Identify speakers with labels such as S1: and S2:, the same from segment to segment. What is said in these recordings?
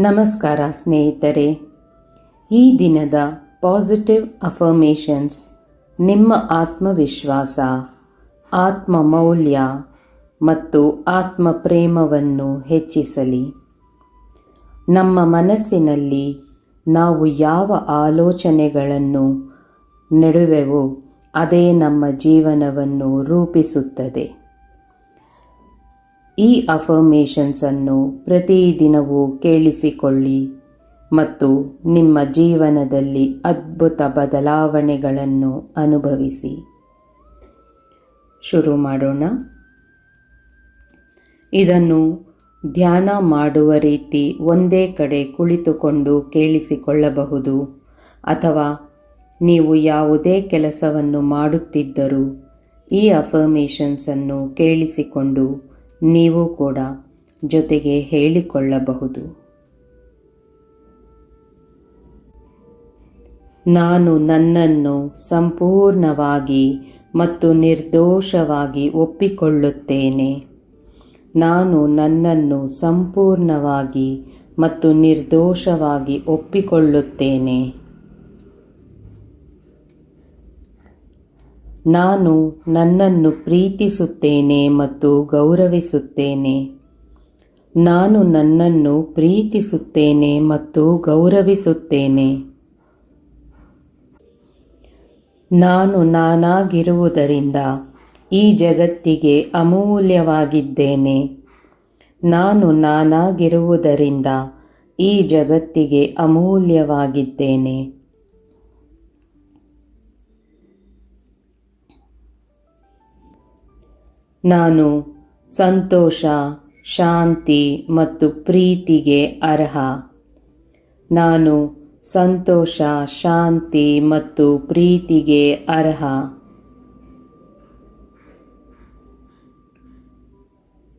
S1: ನಮಸ್ಕಾರ ಸ್ನೇಹಿತರೆ. ಈ ದಿನದ ಪಾಸಿಟಿವ್ ಅಫರ್ಮೇಷನ್ಸ್ ನಿಮ್ಮ ಆತ್ಮವಿಶ್ವಾಸ ಆತ್ಮ ಮೌಲ್ಯ ಮತ್ತು ಆತ್ಮ ಪ್ರೇಮವನ್ನು ಹೆಚ್ಚಿಸಲಿ. ನಮ್ಮ ಮನಸ್ಸಿನಲ್ಲಿ ನಾವು ಯಾವ ಆಲೋಚನೆಗಳನ್ನು ನೆಡುವೆವೋ, ಅದೇ ನಮ್ಮ ಜೀವನವನ್ನು ರೂಪಿಸುತ್ತದೆ. ಈ ಅಫರ್ಮೇಷನ್ಸನ್ನು ಪ್ರತಿದಿನವೂ ಕೇಳಿಸಿಕೊಳ್ಳಿ ಮತ್ತು ನಿಮ್ಮ ಜೀವನದಲ್ಲಿ ಅದ್ಭುತ ಬದಲಾವಣೆಗಳನ್ನು ಅನುಭವಿಸಿ. ಶುರು ಮಾಡೋಣ. ಇದನ್ನು ಧ್ಯಾನ ಮಾಡುವ ರೀತಿ ಒಂದೇ ಕಡೆ ಕುಳಿತುಕೊಂಡು ಕೇಳಿಸಿಕೊಳ್ಳಬಹುದು ಅಥವಾ ನೀವು ಯಾವುದೇ ಕೆಲಸವನ್ನು ಮಾಡುತ್ತಿದ್ದರೂ ಈ ಅಫರ್ಮೇಷನ್ಸನ್ನು ಕೇಳಿಸಿಕೊಂಡು ನೀವು ಕೂಡ ಜೊತೆಗೆ ಹೇಳಿಕೊಳ್ಳಬಹುದು. ನಾನು ನನ್ನನ್ನು ಸಂಪೂರ್ಣವಾಗಿ ಮತ್ತು ನಿರ್ದೋಷವಾಗಿ ಒಪ್ಪಿಕೊಳ್ಳುತ್ತೇನೆ. ನಾನು ನನ್ನನ್ನು ಸಂಪೂರ್ಣವಾಗಿ ಮತ್ತು ನಿರ್ದೋಷವಾಗಿ ಒಪ್ಪಿಕೊಳ್ಳುತ್ತೇನೆ. ನಾನು ನನ್ನನ್ನು ಪ್ರೀತಿಸುತ್ತೇನೆ ಮತ್ತು ಗೌರವಿಸುತ್ತೇನೆ. ನಾನು ನನ್ನನ್ನು ಪ್ರೀತಿಸುತ್ತೇನೆ ಮತ್ತು ಗೌರವಿಸುತ್ತೇನೆ. ನಾನು ನಾನಾಗಿರುವುದರಿಂದ ಈ ಜಗತ್ತಿಗೆ ಅಮೂಲ್ಯವಾಗಿದ್ದೇನೆ. ನಾನು ನಾನಾಗಿರುವುದರಿಂದ ಈ ಜಗತ್ತಿಗೆ ಅಮೂಲ್ಯವಾಗಿದ್ದೇನೆ. ನಾನು ಸಂತೋಷ, ಶಾಂತಿ ಮತ್ತು ಪ್ರೀತಿಗೆ ಅರ್ಹ. ನಾನು ಸಂತೋಷ, ಶಾಂತಿ ಮತ್ತು ಪ್ರೀತಿಗೆ ಅರ್ಹ.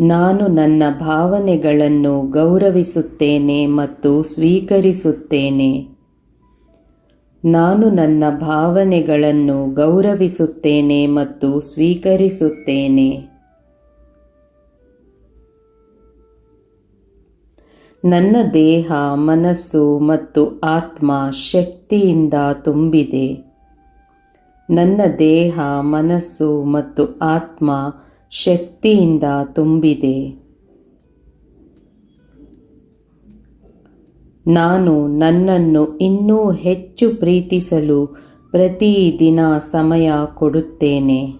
S1: ನಾನು ನನ್ನ ಭಾವನೆಗಳನ್ನು ಗೌರವಿಸುತ್ತೇನೆ ಮತ್ತು ಸ್ವೀಕರಿಸುತ್ತೇನೆ. ನಾನು ನನ್ನ ಭಾವನೆಗಳನ್ನು ಗೌರವಿಸುತ್ತೇನೆ ಮತ್ತು ಸ್ವೀಕರಿಸುತ್ತೇನೆ. ನನ್ನ ದೇಹ, ಮನಸ್ಸು ಮತ್ತು ಆತ್ಮ ಶಕ್ತಿಯಿಂದ ತುಂಬಿದೆ. ನನ್ನ ದೇಹ, ಮನಸ್ಸು ಮತ್ತು ಆತ್ಮ ಶಕ್ತಿಯಿಂದ ತುಂಬಿದೆ. ನಾನು ನನ್ನನ್ನು ಇನ್ನೂ ಹೆಚ್ಚು ಪ್ರೀತಿಸಲು ಪ್ರತಿದಿನ ಸಮಯ ಕೊಡುತ್ತೇನೆ.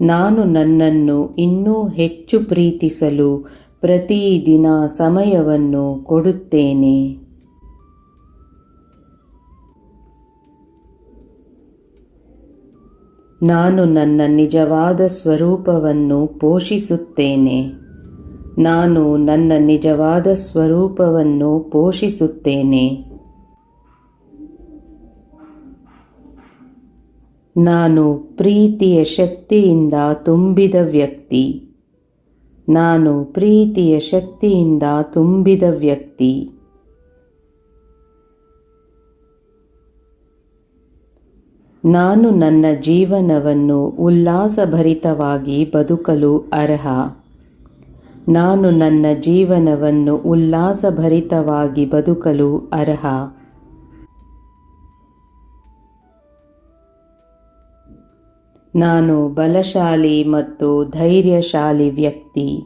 S1: ನಾನು ನನ್ನನ್ನು ಇನ್ನೂ ಹೆಚ್ಚು ಪ್ರೀತಿಸಲು ಪ್ರತಿದಿನ ಸಮಯವನ್ನು ಕೊಡುತ್ತೇನೆ. ನಾನು ನನ್ನ ನಿಜವಾದ ಸ್ವರೂಪವನ್ನು ಪೋಷಿಸುತ್ತೇನೆ. ನಾನು ನನ್ನ ನಿಜವಾದ ಸ್ವರೂಪವನ್ನು ಪೋಷಿಸುತ್ತೇನೆ. ನಾನು ಪ್ರೀತಿಯ ಶಕ್ತಿಯಿಂದ ತುಂಬಿದ ವ್ಯಕ್ತಿ. ನಾನು ಪ್ರೀತಿಯ ಶಕ್ತಿಯಿಂದ ತುಂಬಿದ ವ್ಯಕ್ತಿ. ನಾನು ನನ್ನ ಜೀವನವನ್ನು ಉಲ್ಲಾಸಭರಿತವಾಗಿ ಬದುಕಲು ಅರ್ಹ. ನಾನು ನನ್ನ ಜೀವನವನ್ನು ಉಲ್ಲಾಸಭರಿತವಾಗಿ ಬದುಕಲು ಅರ್ಹ. ನಾನು ಬಲಶಾಲಿ ಮತ್ತು ಧೈರ್ಯಶಾಲಿ ವ್ಯಕ್ತಿ.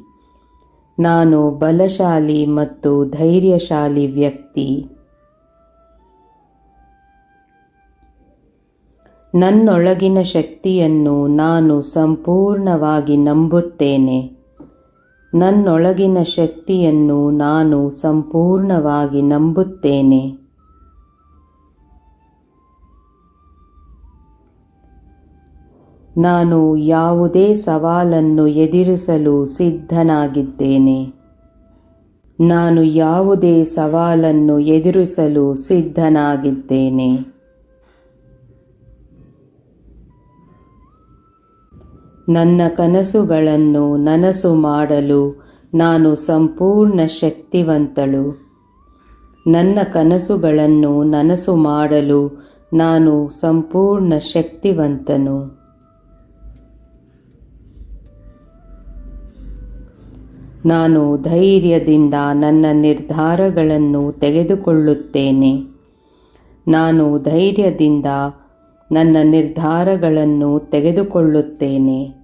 S1: ನಾನು ಬಲಶಾಲಿ ಮತ್ತು ಧೈರ್ಯಶಾಲಿ ವ್ಯಕ್ತಿ. ನನ್ನೊಳಗಿನ ಶಕ್ತಿಯನ್ನು ನಾನು ಸಂಪೂರ್ಣವಾಗಿ ನಂಬುತ್ತೇನೆ. ನನ್ನೊಳಗಿನ ಶಕ್ತಿಯನ್ನು ನಾನು ಸಂಪೂರ್ಣವಾಗಿ ನಂಬುತ್ತೇನೆ. ನಾನು ಯಾವುದೇ ಸವಾಲನ್ನು ಎದುರಿಸಲು ಸಿದ್ಧನಾಗಿದ್ದೇನೆ. ನಾನು ಯಾವುದೇ ಸವಾಲನ್ನು ಎದುರಿಸಲು ಸಿದ್ಧನಾಗಿದ್ದೇನೆ. ನನ್ನ ಕನಸುಗಳನ್ನು ನನಸು ಮಾಡಲು ನಾನು ಸಂಪೂರ್ಣ ಶಕ್ತಿವಂತಳು. ನನ್ನ ಕನಸುಗಳನ್ನು ನನಸು ಮಾಡಲು ನಾನು ಸಂಪೂರ್ಣ ಶಕ್ತಿವಂತನು. ನಾನು ಧೈರ್ಯದಿಂದ ನನ್ನ ನಿರ್ಧಾರಗಳನ್ನು ತೆಗೆದುಕೊಳ್ಳುತ್ತೇನೆ. ನಾನು ಧೈರ್ಯದಿಂದ ನನ್ನ ನಿರ್ಧಾರಗಳನ್ನು ತೆಗೆದುಕೊಳ್ಳುತ್ತೇನೆ.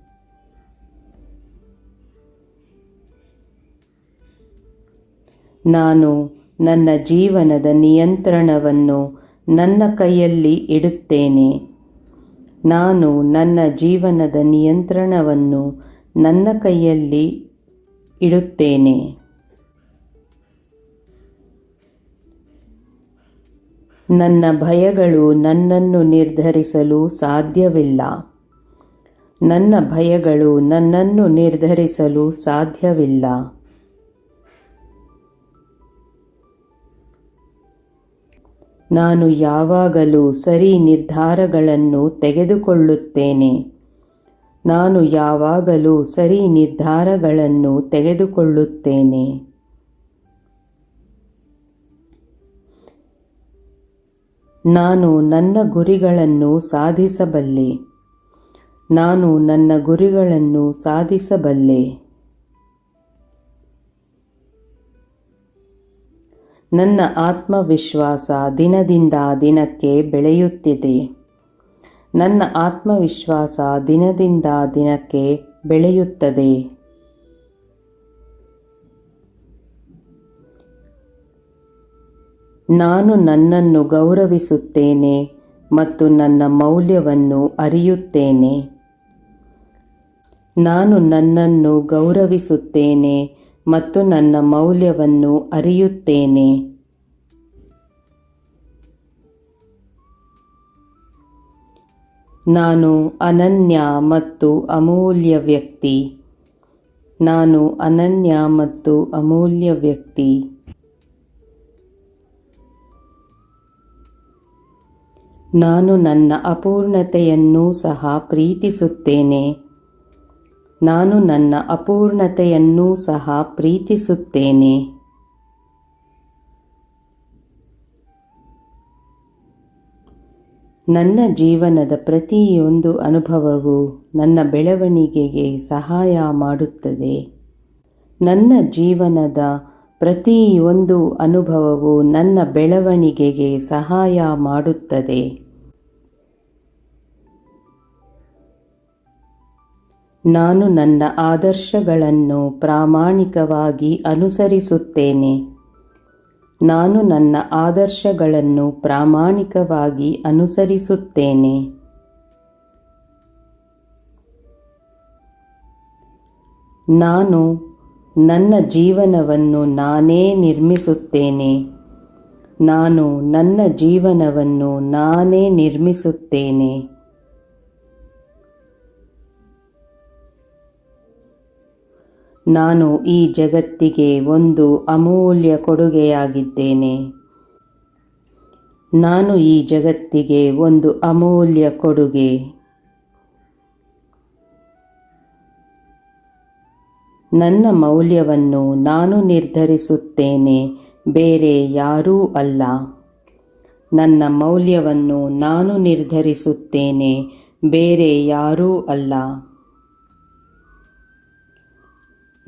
S1: ನಾನು ನನ್ನ ಜೀವನದ ನಿಯಂತ್ರಣವನ್ನು ನನ್ನ ಕೈಯಲ್ಲಿ ಇಡುತ್ತೇನೆ. ನಾನು ನನ್ನ ಜೀವನದ ನಿಯಂತ್ರಣವನ್ನು ನನ್ನ ಕೈಯಲ್ಲಿ ಇಡುತ್ತೇನೆ. ನನ್ನ ಭಯಗಳು ನನ್ನನ್ನು ನಿರ್ಧರಿಸಲು ಸಾಧ್ಯವಿಲ್ಲ. ನನ್ನ ಭಯಗಳು ನನ್ನನ್ನು ನಿರ್ಧರಿಸಲು ಸಾಧ್ಯವಿಲ್ಲ. ನಾನು ಯಾವಾಗಲೂ ಸರಿ ನಿರ್ಧಾರಗಳನ್ನು ತೆಗೆದುಕೊಳ್ಳುತ್ತೇನೆ. ನಾನು ಯಾವಾಗಲೂ ಸರಿ ನಿರ್ಧಾರಗಳನ್ನು ತೆಗೆದುಕೊಳ್ಳುತ್ತೇನೆ. ನಾನು ನನ್ನ ಗುರಿಗಳನ್ನು ಸಾಧಿಸಬಲ್ಲೆ. ನಾನು ನನ್ನ ಗುರಿಗಳನ್ನು ಸಾಧಿಸಬಲ್ಲೆ. ನನ್ನ ಆತ್ಮವಿಶ್ವಾಸ ದಿನದಿಂದ ದಿನಕ್ಕೆ ಬೆಳೆಯುತ್ತಿದೆ. ನನ್ನ ಆತ್ಮವಿಶ್ವಾಸ ದಿನದಿಂದ ದಿನಕ್ಕೆ ಬೆಳೆಯುತ್ತದೆ. ನಾನು ನನ್ನನ್ನು ಗೌರವಿಸುತ್ತೇನೆ ಮತ್ತು ನನ್ನ ಮೌಲ್ಯವನ್ನು ಅರಿಯುತ್ತೇನೆ. ನಾನು ನನ್ನನ್ನು ಗೌರವಿಸುತ್ತೇನೆ ಮತ್ತು ನನ್ನ ಮೌಲ್ಯವನ್ನು ಅರಿಯುತ್ತೇನೆ. ನಾನು ಅನನ್ಯ ಮತ್ತು ಅಮೂಲ್ಯ ವ್ಯಕ್ತಿ. ನಾನು ಅನನ್ಯ ಮತ್ತು ಅಮೂಲ್ಯ ವ್ಯಕ್ತಿ. ನಾನು ನನ್ನ ಅಪೂರ್ಣತೆಯನ್ನೂ ಸಹ ಪ್ರೀತಿಸುತ್ತೇನೆ. ನಾನು ನನ್ನ ಅಪೂರ್ಣತೆಯನ್ನೂ ಸಹ ಪ್ರೀತಿಸುತ್ತೇನೆ. ನನ್ನ ಜೀವನದ ಪ್ರತಿಯೊಂದು ಅನುಭವವು ನನ್ನ ಬೆಳವಣಿಗೆಗೆ ಸಹಾಯ ಮಾಡುತ್ತದೆ. ನನ್ನ ಜೀವನದ ಪ್ರತಿಯೊಂದು ಅನುಭವವು ನನ್ನ ಬೆಳವಣಿಗೆಗೆ ಸಹಾಯ ಮಾಡುತ್ತದೆ. ನಾನು ನನ್ನ ಆದರ್ಶಗಳನ್ನು ಪ್ರಾಮಾಣಿಕವಾಗಿ ಅನುಸರಿಸುತ್ತೇನೆ. ನಾನು ನನ್ನ ಆದರ್ಶಗಳನ್ನು ಪ್ರಾಮಾಣಿಕವಾಗಿ ಅನುಸರಿಸುತ್ತೇನೆ. ನಾನು ನನ್ನ ಜೀವನವನ್ನು ನಾನೇ ನಿರ್ಮಿಸುತ್ತೇನೆ. ನಾನು ನನ್ನ ಜೀವನವನ್ನು ನಾನೇ ನಿರ್ಮಿಸುತ್ತೇನೆ. ನಾನು ಈ ಜಗತ್ತಿಗೆ ಒಂದು ಅಮೂಲ್ಯ ಕೊಡುಗೆಯಾಗಿದ್ದೇನೆ. ನಾನು ಈ ಜಗತ್ತಿಗೆ ಒಂದು ಅಮೂಲ್ಯ ಕೊಡುಗೆ. ನನ್ನ ಮೌಲ್ಯವನ್ನು ನಾನು ನಿರ್ಧರಿಸುತ್ತೇನೆ, ಬೇರೆ ಯಾರೂ ಅಲ್ಲ. ನನ್ನ ಮೌಲ್ಯವನ್ನು ನಾನು ನಿರ್ಧರಿಸುತ್ತೇನೆ, ಬೇರೆ ಯಾರೂ ಅಲ್ಲ.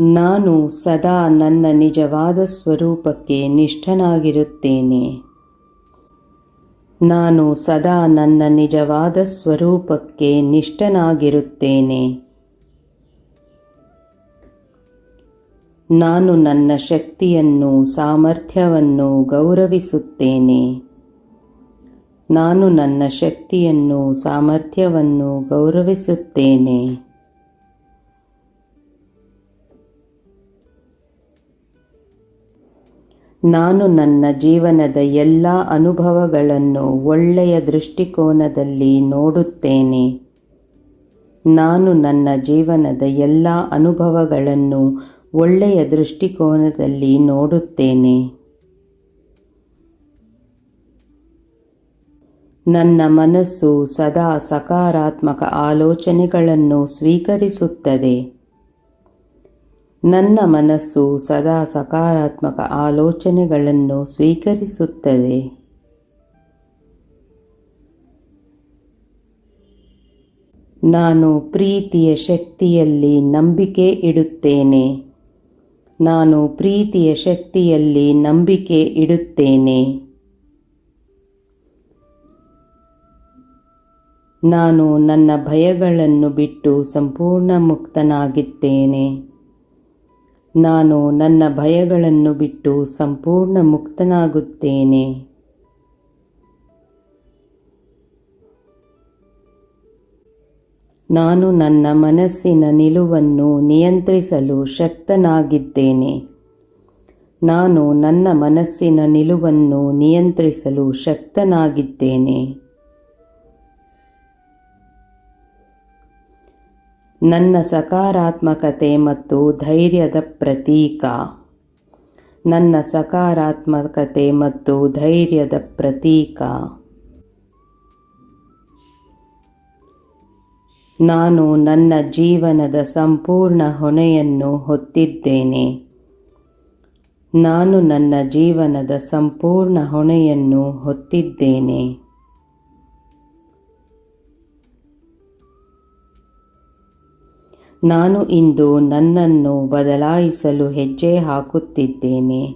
S1: ನಾನು ಸದಾ ನನ್ನ ನಿಜವಾದ ಸ್ವರೂಪಕ್ಕೆ ನಿಷ್ಠನಾಗಿರುತ್ತೇನೆ. ನಾನು ಸದಾ ನನ್ನ ನಿಜವಾದ ಸ್ವರೂಪಕ್ಕೆ ನಿಷ್ಠನಾಗಿರುತ್ತೇನೆ. ನಾನು ನನ್ನ ಶಕ್ತಿಯನ್ನು, ಸಾಮರ್ಥ್ಯವನ್ನು ಗೌರವಿಸುತ್ತೇನೆ. ನಾನು ನನ್ನ ಶಕ್ತಿಯನ್ನು, ಸಾಮರ್ಥ್ಯವನ್ನು ಗೌರವಿಸುತ್ತೇನೆ. ನಾನು ನನ್ನ ಜೀವನದ ಎಲ್ಲ ಅನುಭವಗಳನ್ನು ಒಳ್ಳೆಯ ದೃಷ್ಟಿಕೋನದಲ್ಲಿ ನೋಡುತ್ತೇನೆ. ನಾನು ನನ್ನ ಜೀವನದ ಎಲ್ಲ ಅನುಭವಗಳನ್ನು ಒಳ್ಳೆಯ ದೃಷ್ಟಿಕೋನದಲ್ಲಿ ನೋಡುತ್ತೇನೆ. ನನ್ನ ಮನಸ್ಸು ಸದಾ ಸಕಾರಾತ್ಮಕ ಆಲೋಚನೆಗಳನ್ನು ಸ್ವೀಕರಿಸುತ್ತದೆ. ನನ್ನ ಮನಸ್ಸು ಸದಾ ಸಕಾರಾತ್ಮಕ ಆಲೋಚನೆಗಳನ್ನು ಸ್ವೀಕರಿಸುತ್ತದೆ. ನಾನು ಪ್ರೀತಿಯ ಶಕ್ತಿಯಲ್ಲಿ ನಂಬಿಕೆ ಇಡುತ್ತೇನೆ. ನಾನು ಪ್ರೀತಿಯ ಶಕ್ತಿಯಲ್ಲಿ ನಂಬಿಕೆ ಇಡುತ್ತೇನೆ. ನಾನು ನನ್ನ ಭಯಗಳನ್ನು ಬಿಟ್ಟು ಸಂಪೂರ್ಣ ಮುಕ್ತನಾಗಿದ್ದೇನೆ ನಾನು ನನ್ನ ಭಯಗಳನ್ನು ಬಿಟ್ಟು ಸಂಪೂರ್ಣ ಮುಕ್ತನಾಗುತ್ತೇನೆ. ನಾನು ನನ್ನ ಮನಸ್ಸಿನ ನಿಲುವನ್ನು ನಿಯಂತ್ರಿಸಲು ಶಕ್ತನಾಗಿದ್ದೇನೆ. ನಾನು ನನ್ನ ಮನಸ್ಸಿನ ನಿಲುವನ್ನು ನಿಯಂತ್ರಿಸಲು ಶಕ್ತನಾಗಿದ್ದೇನೆ. ನನ್ನ ಸಕಾರಾತ್ಮಕತೆ ಮತ್ತು ಧೈರ್ಯದ ಪ್ರತೀಕ. ನನ್ನ ಸಕಾರಾತ್ಮಕತೆ ಮತ್ತು ಧೈರ್ಯದ ಪ್ರತೀಕ. ನಾನು ನನ್ನ ಜೀವನದ ಸಂಪೂರ್ಣ ಹೊಣೆಯನ್ನು ಹೊತ್ತಿದ್ದೇನೆ. ನಾನು ನನ್ನ ಜೀವನದ ಸಂಪೂರ್ಣ ಹೊಣೆಯನ್ನು ಹೊತ್ತಿದ್ದೇನೆ. ನಾನು ಇಂದು ನನ್ನನ್ನು ಬದಲಾಯಿಸಲು ಹೆಜ್ಜೆ ಹಾಕುತ್ತಿದ್ದೇನೆ.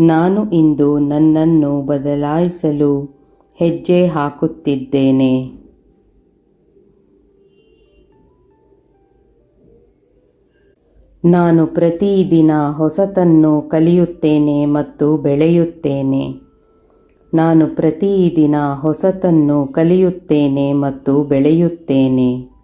S1: ನಾನು ಇಂದು ನನ್ನನ್ನು ಬದಲಾಯಿಸಲು ಹೆಜ್ಜೆ ಹಾಕುತ್ತಿದ್ದೇನೆ. ನಾನು ಪ್ರತಿದಿನ ಹೊಸತನ್ನು ಕಲಿಯುತ್ತೇನೆ ಮತ್ತು ಬೆಳೆಯುತ್ತೇನೆ. ನಾನು ಪ್ರತಿದಿನ ಹೊಸತನ್ನು ಕಲಿಯುತ್ತೇನೆ ಮತ್ತು ಬೆಳೆಯುತ್ತೇನೆ.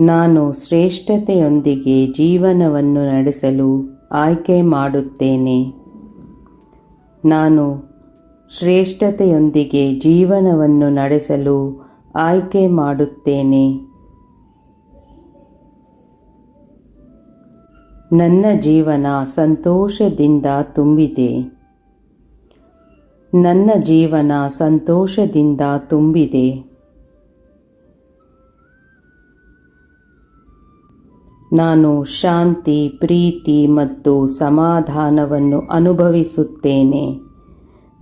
S1: ನಾನು ಶ್ರೇಷ್ಠತೆಯೊಂದಿಗೆ ಜೀವನವನ್ನು ನಡೆಸಲು ಆಯ್ಕೆ ಮಾಡುತ್ತೇನೆ. ನಾನು ಶ್ರೇಷ್ಠತೆಯೊಂದಿಗೆ ಜೀವನವನ್ನು ನಡೆಸಲು ಆಯ್ಕೆ ಮಾಡುತ್ತೇನೆ. ನನ್ನ ಜೀವನ ಸಂತೋಷದಿಂದ ತುಂಬಿದೆ. ನನ್ನ ಜೀವನ ಸಂತೋಷದಿಂದ ತುಂಬಿದೆ. ನಾನು ಶಾಂತಿ, ಪ್ರೀತಿ ಮತ್ತು ಸಮಾಧಾನವನ್ನು ಅನುಭವಿಸುತ್ತೇನೆ.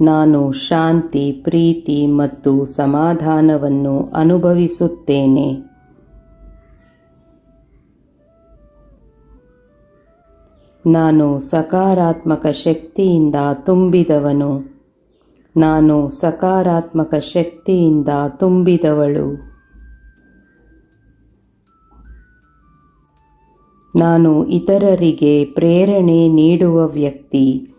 S1: ನಾನು ಶಾಂತಿ, ಪ್ರೀತಿ ಮತ್ತು ಸಮಾಧಾನವನ್ನು ಅನುಭವಿಸುತ್ತೇನೆ. ನಾನು ಸಕಾರಾತ್ಮಕ ಶಕ್ತಿಯಿಂದ ತುಂಬಿದವನು. ನಾನು ಸಕಾರಾತ್ಮಕ ಶಕ್ತಿಯಿಂದ ತುಂಬಿದವಳು. ನಾನು ಇತರರಿಗೆ ಪ್ರೇರಣೆ ನೀಡುವ ವ್ಯಕ್ತಿ.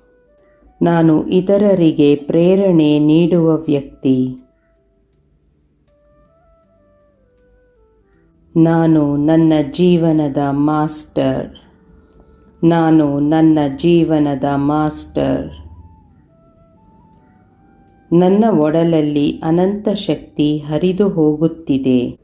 S1: ನಾನು ಇತರರಿಗೆ ಪ್ರೇರಣೆ ನೀಡುವ ವ್ಯಕ್ತಿ. ನಾನು ನನ್ನ ಜೀವನದ ಮಾಸ್ಟರ್. ನಾನು ನನ್ನ ಜೀವನದ ಮಾಸ್ಟರ್. ನನ್ನ ಒಡಲಲ್ಲಿ ಅನಂತ ಶಕ್ತಿ ಹರಿದು ಹೋಗುತ್ತಿದೆ.